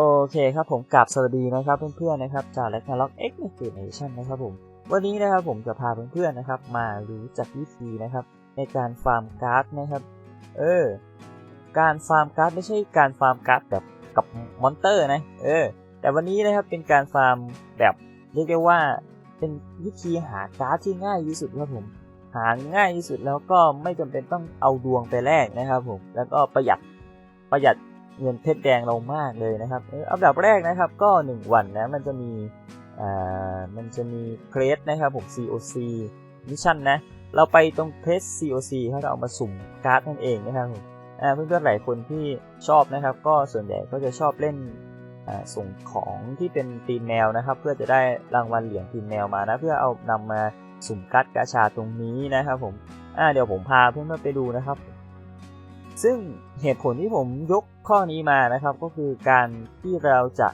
โอเคครับผมกลับสวัสดีนะครับเพื่อนๆนะครับจากแลกนาล็อกเอ็กซ์เกนชั่นนะครับผมวันนี้นะครับผมจะพาเพื่อนๆนะครับ มารู้จักวิธีนะครับ ในการฟาร์มการ์ดนะครับ เออ การฟาร์มการ์ดไม่ใช่การฟาร์มการ์ดแบบกับมอนเตอร์นะ เออ แต่วันนี้นะครับเป็นการฟาร์มแบบเรียกได้ว่าเป็นวิธีหาการ์ดที่ง่ายที่สุดครับผมหาง่ายที่สุดแล้วก็ไม่จำเป็นต้องเอาดวงไปแลกนะครับผมแล้วก็ประหยัดประหยัด เงินเพชรแดงเรามากเลยนะครับอันดับแรกนะครับก็ 1 วันนะมันจะมีอ่ามันจะมีเครสนะครับผม COC มิชชั่นนะเราไปตรงเพจ COC เขาเอามาสุ่มการ์ดนั่นเองนะครับผมเพื่อนๆหลายคนที่ชอบนะครับ ก็ส่วนใหญ่ก็จะชอบเล่นส่งของที่เป็นตีมแมวนะครับ เพื่อจะได้รางวัลเหรียญตีมแมวมานะเพื่อเอานำมาสุ่มการ์ดกาชาตรงนี้นะครับผมอ่าเดี๋ยวผมพาเพื่อนๆไปดูนะครับ ซึ่งเหตุผลที่ผมยกข้อนี้มานะครับ ก็คือการที่เราจะ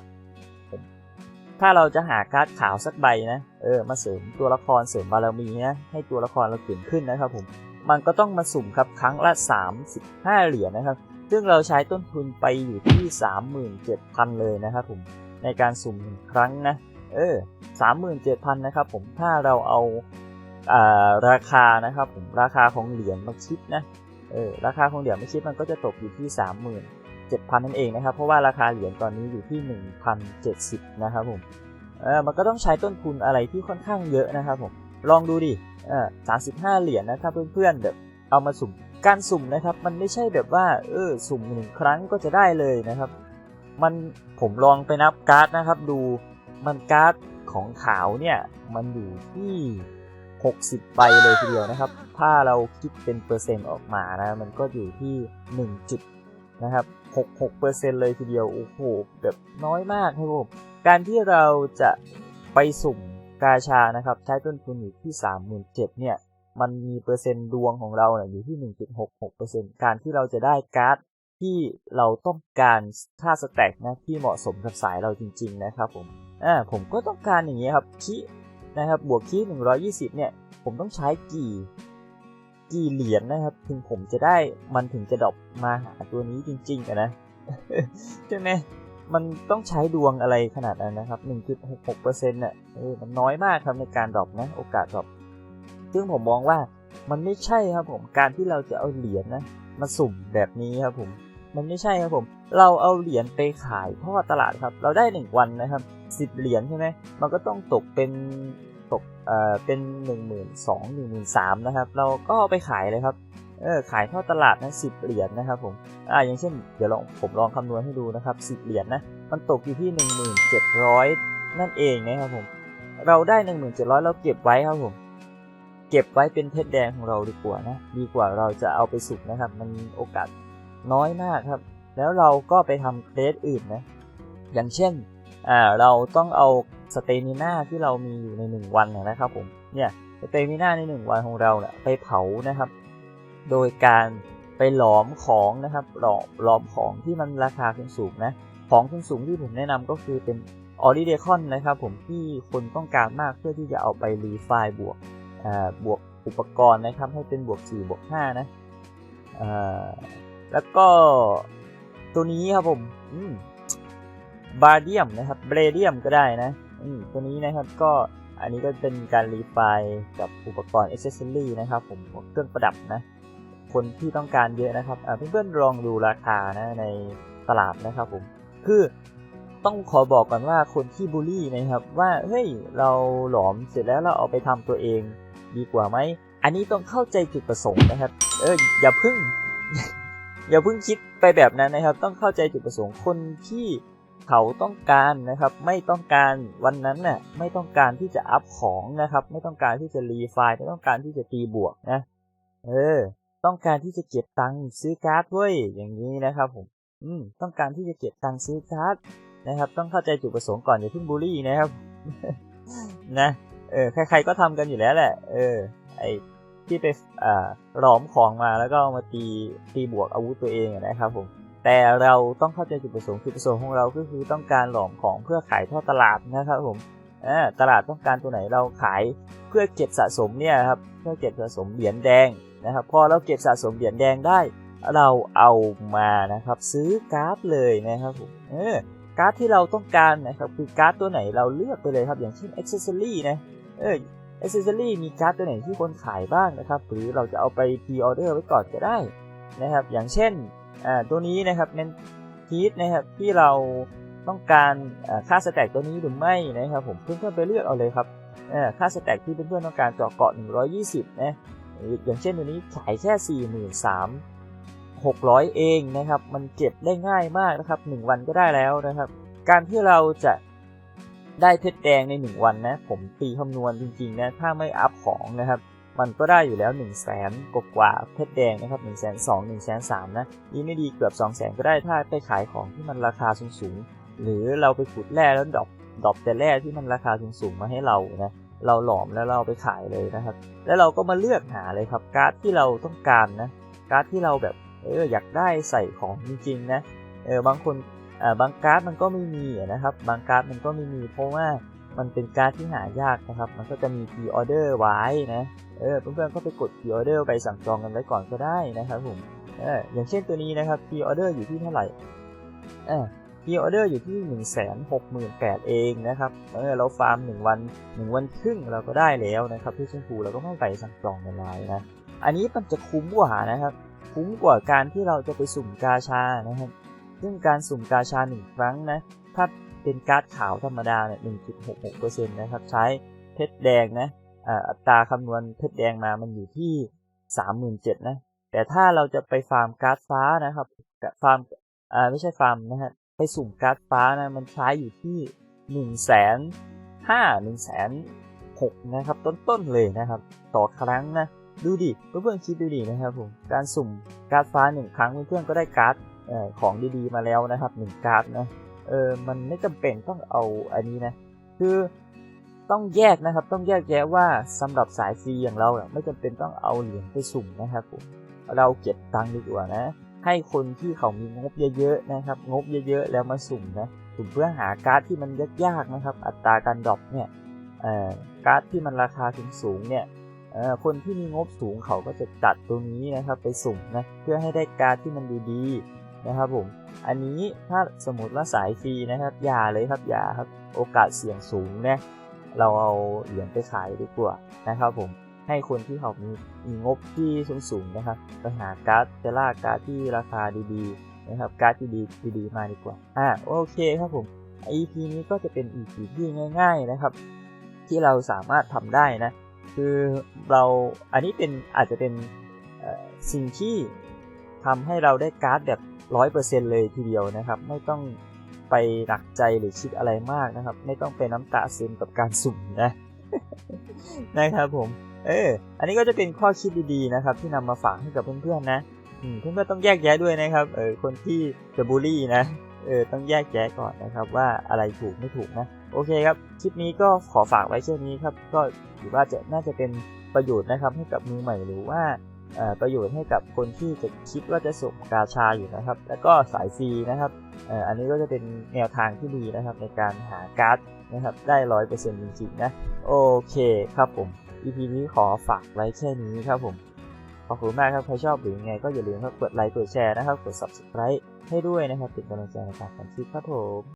ถ้าเราจะหาการ์ดขาวสักใบนะเออมาเสริมตัวละครเสริมบารมีนะให้ตัวละครเราเก่งขึ้นนะครับผมมันก็ต้องมาสุ่มครับครั้งละ 35 เหรียญนะครับ ซึ่งเราใช้ต้นทุนไปอยู่ที่ 37,000 เลยนะครับผมในการสุ่มหนึ่งครั้งนะเออ37,000 นะครับผมถ้าเราเอาอ่าราคานะครับผมราคาของเหรียญมาคิดนะ เออราคาของเหรียญมาคิดมันก็จะตกอยู่ที่ 37,000 นั่นเองนะครับ เพราะว่าราคาเหรียญตอนนี้อยู่ที่ 1,070 นะครับผมเออมันก็ต้องใช้ต้นทุนอะไรที่ค่อนข้างเยอะนะครับผม ลองดูดิเออ35 เหรียญนะครับเพื่อนๆแบบเอามาสุ่มการสุ่มนะครับ มันไม่ใช่แบบว่าเออสุ่มหนึ่งครั้งก็จะได้เลยนะครับ มันผมลองไปนับการ์ดนะครับ ดูมันการ์ดของขาวเนี่ยมันอยู่ที่ 60 ใบเลยทีเดียวนะครับ ถ้าเราคิดเป็นเปอร์เซ็นต์ออกมานะ มันก็อยู่ที่1จุดนะครับ66%เลยทีเดียว โอ้โห แบบน้อยมากครับผม การที่เราจะไปสุ่มกาชานะครับ ใช้ต้นทุนอยู่ที่ 37,000เนี่ย มันมีเปอร์เซ็นต์ดวงของเราเนี่ยอยู่ที่ 1.66%การที่เราจะได้การ์ดที่เราต้องการค่าสแต็กนะที่เหมาะสมกับสายเราจริง ๆ นะครับผม อ่า ผมก็ต้องการอย่างนี้ครับคีนะครับ บวกคี120 เนี่ย ผมต้องใช้กี่ กี่เหรียญนะครับ ถึงผมจะได้มันถึงจะดรอปมาหาตัวนี้จริงๆอะนะใช่ไหมมันต้องใช้ดวงอะไรขนาดนั้นนะครับ 1.66%น่ะเออมันน้อยมากครับในการดรอปนะ โอกาสดรอปซึ่งผมมองว่ามันไม่ใช่ครับผมการที่เราจะเอาเหรียญนะมาสุ่มแบบนี้ครับผม มันไม่ใช่ครับผม เราเอาเหรียญไปขายทอดตลาดครับ เราได้ 1 วันนะครับ 10 เหรียญใช่ไหมมันก็ต้องตกเป็น ตกเอ่อเป็น 1 2 0 0 0 1 3 0 0นะครับ เราก็ไปขายเลยครับเออขายทอดตลาดนะ10เหรียญนะครับผมอ่าอย่างเช่นเดี๋ยวลองผมลองคำนวณให้ดูนะครับ10เหรียญนะมันตกอยู่ที่ 1700 นั่นเองนะครับผมเราได้ 1700 เราเก็บไว้ครับผม เก็บไว้เป็นเพชรแดงของเราดีกว่านะดีกว่าเราจะเอาไปสุกนะครับ มันโอกาสน้อยมากครับ แล้วเราก็ไปทำเคสอื่นนะอย่างเช่นอ่าเราต้องเอา สเตมิน่าที่เรามีอยู่ใน 1 วันนะครับผมเนี่ยสเตมิน่าใน 1 วันของเราเนี่ยไปเผานะครับ โดยการไปหลอมของนะครับหลอมหลอมของที่มันราคาสูงนะของสูงที่ผมแนะนำก็คือเป็นออริเดคอนนะครับผมที่คนต้องการมากเพื่อที่จะเอาไปรีไฟล์บวกบวกอุปกรณ์นะครับให้เป็นบวก4บวก5นะแล้วก็ตัวนี้ครับผมอืมบาเดียมนะครับเบรเดียมก็ได้นะ อืมตัวนี้นะครับก็อันนี้ก็เป็นการรีไฟล์กับอุปกรณ์อ c เซสซอรี่นะครับ ผมเครื่องประดับนะ คนที่ต้องการเยอะนะครับเพื่อนๆลองดูราคานะในตลาดนะครับผมคือต้องขอบอกก่อนว่าคนที่บูลลี่นะครับ ว่าเฮ้ยเราหลอมเสร็จแล้วเราเอาไปทำตัวเองดีกว่าไหมอันนี้ต้องเข้าใจจุดประสงค์นะครับ เอออย่าพึ่ง อย่าพึ่งคิดไปแบบนั้นนะครับ ต้องเข้าใจจุดประสงค์คนที่ เขาต้องการนะครับ ไม่ต้องการวันนั้นน่ะไม่ต้องการที่จะอัพของนะครับ ไม่ต้องการที่จะรีไฟล์ไม่ต้องการที่จะตีบวกนะ เออ ต้องการที่จะเก็บตังค์ซื้อการ์ดเว้ยอย่างนี้นะครับ ผม อืม ต้องการที่จะเก็บตังค์ซื้อการ์ดนะครับ ต้องเข้าใจจุดประสงค์ก่อนอย่าเพิ่งบูลลี่นะครับ นะ เออ ใครๆก็ทำกันอยู่แล้วแหละ เออ ไอที่ไปอ่าหลอมของมาแล้วก็เอามาตีตีบวกอาวุธตัวเองนะครับ ผม แต่เราต้องเข้าใจจุดประสงค์จุดประสงค์ของเราก็คือต้องการหลอมของเพื่อขายทอดตลาดนะครับผมตลาดต้องการตัวไหนเราขายเพื่อเก็บสะสมเนี่ยครับเพื่อเก็บสะสมเหรียญแดงนะครับพอเราเก็บสะสมเหรียญแดงได้ เราเอามานะครับซื้อการ์ดเลยนะครับผมเออการ์ดที่เราต้องการนะครับคือการ์ดตัวไหนเราเลือกไปเลยครับอย่างเช่น accessory นะเออ accessory มีการ์ดตัวไหนที่คนขายบ้างนะครับหรือเราจะเอาไป pre order ไว้ก่อนก็ได้นะครับอย่างเช่น อ่าตัวนี้นะครับเน้นทีสนะครับที่เราต้องการค่าสแต็กตัวนี้หรือไม่นะครับผมเพื่อนๆไปเลือกเอาเลยครับค่าสแต็กที่เพื่อนๆต้องการเจาะเกาะ 120 นะ อย่างเช่นตัวนี้ขายแค่ 43 600 เองนะครับ มันเก็บได้ง่ายมากนะครับ 1 วันก็ได้แล้วนะครับ การที่เราจะได้เพชรแดงใน 1 วันนะ ผมตีคำนวณจริงๆนะ ถ้าไม่อัพของนะครับ มันก็ได้อยู่แล้ว1 0 0 0 0แสนกว่าเพชรแดงนะครับ1 2 0 0 0 0 1 3 0 0 0นะนี่ไม่ดีเกือบ 2 0 0 0 0ก็ได้ถ้าไปขายของที่มันราคาสูงๆหรือเราไปขุดแร่แล้วดอปดอปแต่แร่ที่มันราคาสูงๆมาให้เรานะเราหลอมแล้วเราไปขายเลยนะครับ แล้วเราก็มาเลือกหาเลยครับการ์ดที่เราต้องการนะการ์ดที่เราแบบเอออยากได้ใส่ของจริงๆนะเออบางคนอ่าบางการ์ดมันก็ไม่มีนะครับ บางการ์ดมันก็ไม่มีเพราะว่า มันเป็นการ์ดที่หายากนะครับ มันก็จะมี pre order ไว้นะ เออ เพื่อนๆก็ไปกด pre order ไปสั่งจองกันไว้ก่อนก็ได้นะครับผม เออ อย่างเช่นตัวนี้นะครับ pre order อยู่ที่เท่าไหร่ เออ pre order อยู่ที่ 1 6 8 0 0 0เองนะครับ เออ เราฟาร์ม 1 วัน 1 วันครึ่งเราก็ได้แล้วนะครับที่ชมพูเราก็ไม่ไปสั่งจองในไลน์นะ อันนี้มันจะคุ้มกว่านะครับ คุ้มกว่าการที่เราจะไปสุ่มกาชานะครับ ซึ่งการสุ่มกาชา1ครั้งนะ ถ้า เป็นการ์ดขาวธรรมดาเนี่ย1.66%นะครับ ใช้เพชรแดงนะอัตราคำนวณเพชรแดงมามันอยู่ที่ 37,000นะ แต่ถ้าเราจะไปฟาร์มการ์ดฟ้านะครับ ฟาร์มอ่าไม่ใช่ฟาร์มนะฮะ ไปสุ่มการ์ดฟ้านะ มันใช้อยู่ที่1นึ่งแสนห้าหนึ่งแสนหกนะครับ ต้นๆเลยนะครับ ต่อครั้งนะ ดูดิ เพื่อนๆคิดดูดินะครับผม การสุ่มการ์ดฟ้าหนึ่งครั้งเพื่อนๆก็ได้การ์ดอ่อของดีๆมาแล้วนะครับหนึ่งการ์ดนะ เออมันไม่จำเป็นต้องเอาอันนี้นะ คือต้องแยกนะครับ ต้องแยกแยะว่าสำหรับสายฟรีอย่างเราไม่จำเป็นต้องเอาเหรียญไปสุ่มนะครับผมเราเก็บตังค์ดีกว่านะ ให้คนที่เขามีงบเยอะๆนะครับ งบเยอะๆแล้วมาสุ่มนะสุ่มเพื่อหาการ์ดที่มันยากๆนะครับ อัตราการดรอปเนี่ยการ์ดที่มันราคาสูงๆเนี่ยคนที่มีงบสูงเขาก็จะจัดตัวนี้นะครับไปสุ่มนะเพื่อให้ได้การ์ดที่มันดีๆ นะครับผม อันนี้ถ้าสมมติว่าสายฟรีนะครับ อย่าเลยครับอย่าครับ โอกาสเสี่ยงสูงนะ เราเอาเหรียญไปขายดีกว่านะครับผม ให้คนที่เขามีมีงบที่สูงๆนะครับ ไปหาการ์ดเจล่าการ์ดที่ราคาดีๆนะครับ การ์ดที่ดีดีๆมาดีกว่า อ่าโอเคครับผม EP นี้ก็จะเป็น EP ที่ง่าย ๆนะครับ ที่เราสามารถทำได้นะ คือเราอันนี้เป็นอาจจะเป็นสิ่งที่ทำให้เราได้การ์ดแบบ ร้อยเปอร์เซ็นเลยทีเดียวนะครับ ไม่ต้องไปหนักใจหรือคิดอะไรมากนะครับ ไม่ต้องไปน้ำตาซึมกับการสุ่มนะนะครับผม เออ อันนี้ก็จะเป็นข้อคิดดีๆนะครับ ที่นำมาฝากให้กับเพื่อนๆนะเพื่อนๆต้องแยกแยะด้วยนะครับ เออ คนที่จะบูลลี่นะ เออ ต้องแยกแยะก่อนนะครับว่าอะไรถูกไม่ถูกนะ โอเคครับ คลิปนี้ก็ขอฝากไว้แค่นนี้ครับ ก็ถือว่าจะน่าจะเป็นประโยชน์นะครับให้กับมือใหม่หรือว่า ประโยชน์ให้กับคนที่จะคิดว่าจะส่งกาชาอยู่นะครับ แล้วก็สายฟรีนะครับอันนี้ก็จะเป็นแนวทางที่ดีนะครับในการหาการ์ดนะครับได้ร้อยเปอร์เซ็นต์จริงๆนะโอเคครับผม EP นี้ขอฝากไว้แค่นี้ครับผมขอบคุณมากครับใครชอบหรือยังไงก็อย่าลืมครับกดไลค์กดแชร์นะครับกด subscribe ให้ด้วยนะครับเป็นกำลังใจในการทำคลิปครับผม